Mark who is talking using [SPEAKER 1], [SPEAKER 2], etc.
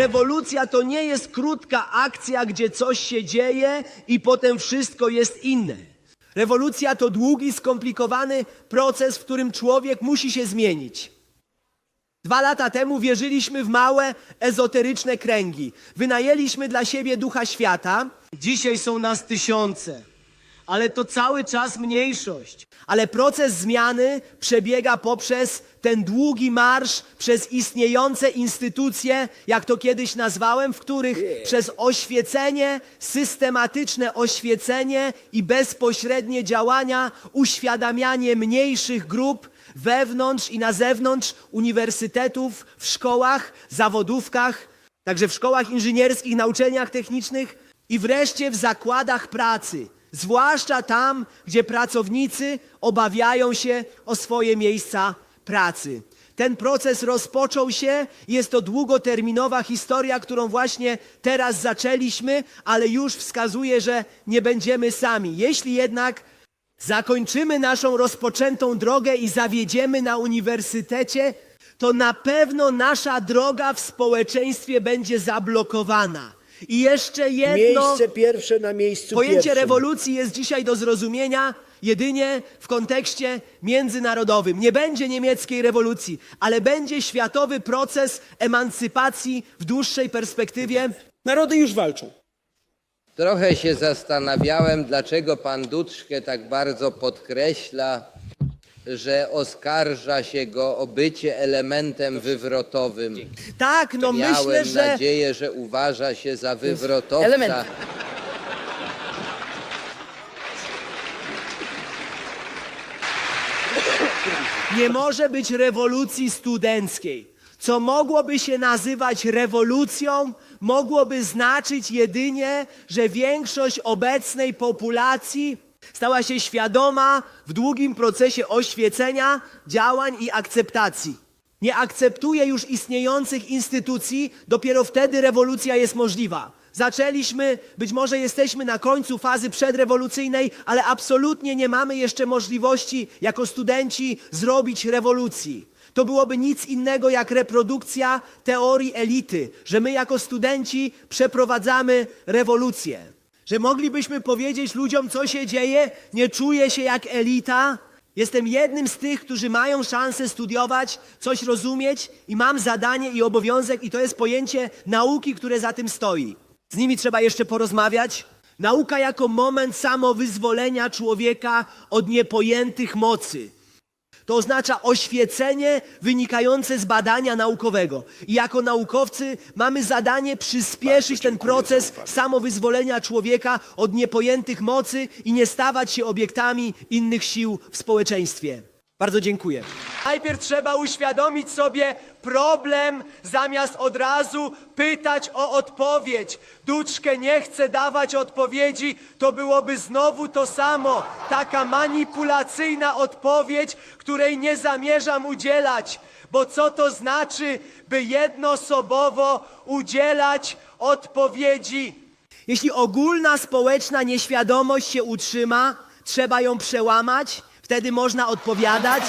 [SPEAKER 1] Rewolucja to nie jest krótka akcja, gdzie coś się dzieje i potem wszystko jest inne. Rewolucja to długi, skomplikowany proces, w którym człowiek musi się zmienić. Dwa lata temu wierzyliśmy w małe, ezoteryczne kręgi. Wynajęliśmy dla siebie ducha świata.
[SPEAKER 2] Dzisiaj są nas tysiące, ale to cały czas mniejszość.
[SPEAKER 1] Ale proces zmiany przebiega poprzez ten długi marsz przez istniejące instytucje, jak to kiedyś nazwałem, w których przez oświecenie, systematyczne oświecenie i bezpośrednie działania, uświadamianie mniejszych grup wewnątrz i na zewnątrz uniwersytetów, w szkołach, zawodówkach, także w szkołach inżynierskich, na uczelniach technicznych i wreszcie w zakładach pracy. Zwłaszcza tam, gdzie pracownicy obawiają się o swoje miejsca pracy. Ten proces rozpoczął się, jest to długoterminowa historia, którą właśnie teraz zaczęliśmy, ale już wskazuje, że nie będziemy sami. Jeśli jednak zakończymy naszą rozpoczętą drogę i zawiedziemy na uniwersytecie, to na pewno nasza droga w społeczeństwie będzie zablokowana. I jeszcze jedno.
[SPEAKER 3] Miejsce pierwsze na miejscu
[SPEAKER 1] Pojęcie
[SPEAKER 3] pierwszym.
[SPEAKER 1] rewolucji jest dzisiaj do zrozumienia jedynie w kontekście międzynarodowym. Nie będzie niemieckiej rewolucji, ale będzie światowy proces emancypacji w dłuższej perspektywie.
[SPEAKER 4] Narody już walczą.
[SPEAKER 5] Trochę się zastanawiałem, dlaczego pan Dudszke tak bardzo podkreśla, że oskarża się go o bycie elementem wywrotowym.
[SPEAKER 1] Tak, no
[SPEAKER 5] Miałem
[SPEAKER 1] myślę, że
[SPEAKER 5] nadzieję, że uważa się za wywrotowca.
[SPEAKER 6] element.
[SPEAKER 1] nie może być rewolucji studenckiej. Co mogłoby się nazywać rewolucją, mogłoby znaczyć jedynie, że większość obecnej populacji stała się świadoma w długim procesie oświecenia, działań i akceptacji. Nie akceptuje już istniejących instytucji, dopiero wtedy rewolucja jest możliwa. Zaczęliśmy, być może jesteśmy na końcu fazy przedrewolucyjnej, ale absolutnie nie mamy jeszcze możliwości jako studenci zrobić rewolucji. To byłoby nic innego jak reprodukcja teorii elity, że my jako studenci przeprowadzamy rewolucję. Że moglibyśmy powiedzieć ludziom, co się dzieje, nie czuję się jak elita. Jestem jednym z tych, którzy mają szansę studiować, coś rozumieć i mam zadanie i obowiązek, i to jest pojęcie nauki, które za tym stoi. Z nimi trzeba jeszcze porozmawiać. Nauka jako moment samowyzwolenia człowieka od niepojętych mocy. To oznacza oświecenie wynikające z badania naukowego. I jako naukowcy mamy zadanie przyspieszyć ten proces samowyzwolenia człowieka od niepojętych mocy i nie stawać się obiektami innych sił w społeczeństwie. Bardzo dziękuję. Najpierw trzeba uświadomić sobie problem, zamiast od razu pytać o odpowiedź. Duczkę nie chce dawać odpowiedzi, to byłoby znowu to samo. Taka manipulacyjna odpowiedź, której nie zamierzam udzielać. Bo co to znaczy, by jednoosobowo udzielać odpowiedzi? Jeśli ogólna społeczna nieświadomość się utrzyma, trzeba ją przełamać, wtedy można odpowiadać.